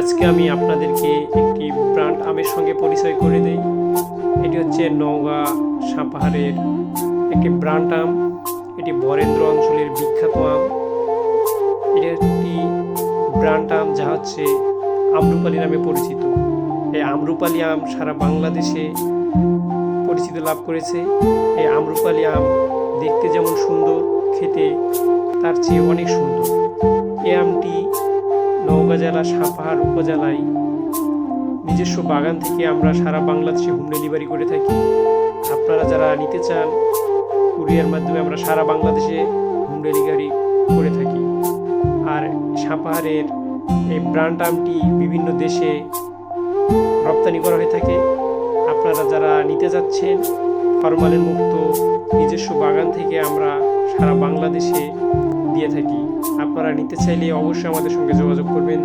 আজকে আমি আপনাদেরকে একটি ব্র্যান্ড আমের সঙ্গে পরিচয় করে দেই। এটি হচ্ছে নওগাঁ সাপাহারের একটি ব্র্যান্ড আম। এটি বরেন্দ্র অঞ্চলের বিখ্যাত আম। এটি একটি ব্র্যান্ড আম যা হচ্ছে আমরুপালি নামে পরিচিত। এই আমরুপালি আম সারা বাংলাদেশে পরিচিতি লাভ করেছে। এই আমরুপালি আম দেখতে যেমন সুন্দর, খেতে তার চেয়ে অনেক সুন্দর। এই আমটি নওগাঁ জেলা সাপাহার উপজেলায় নিজস্ব বাগান থেকে আমরা সারা বাংলাদেশে হোম ডেলিভারি করে থাকি। আপনারা যারা নিতে চান, কুরিয়ার মাধ্যমে আমরা সারা বাংলাদেশে হোম ডেলিভারি করে থাকি। আর সাপাহারের এই ব্র্যান্ড আমটি বিভিন্ন দেশে রপ্তানি করা হয়ে থাকে। আপনারা যারা নিতে যাচ্ছেন ফরমালিন মুক্ত নিজস্ব বাগান থেকে আমরা সারা বাংলাদেশে দিয়ে থাকি। আপনারা নিতে চাইলে অবশ্যই আমাদের সঙ্গে যোগাযোগ করবেন।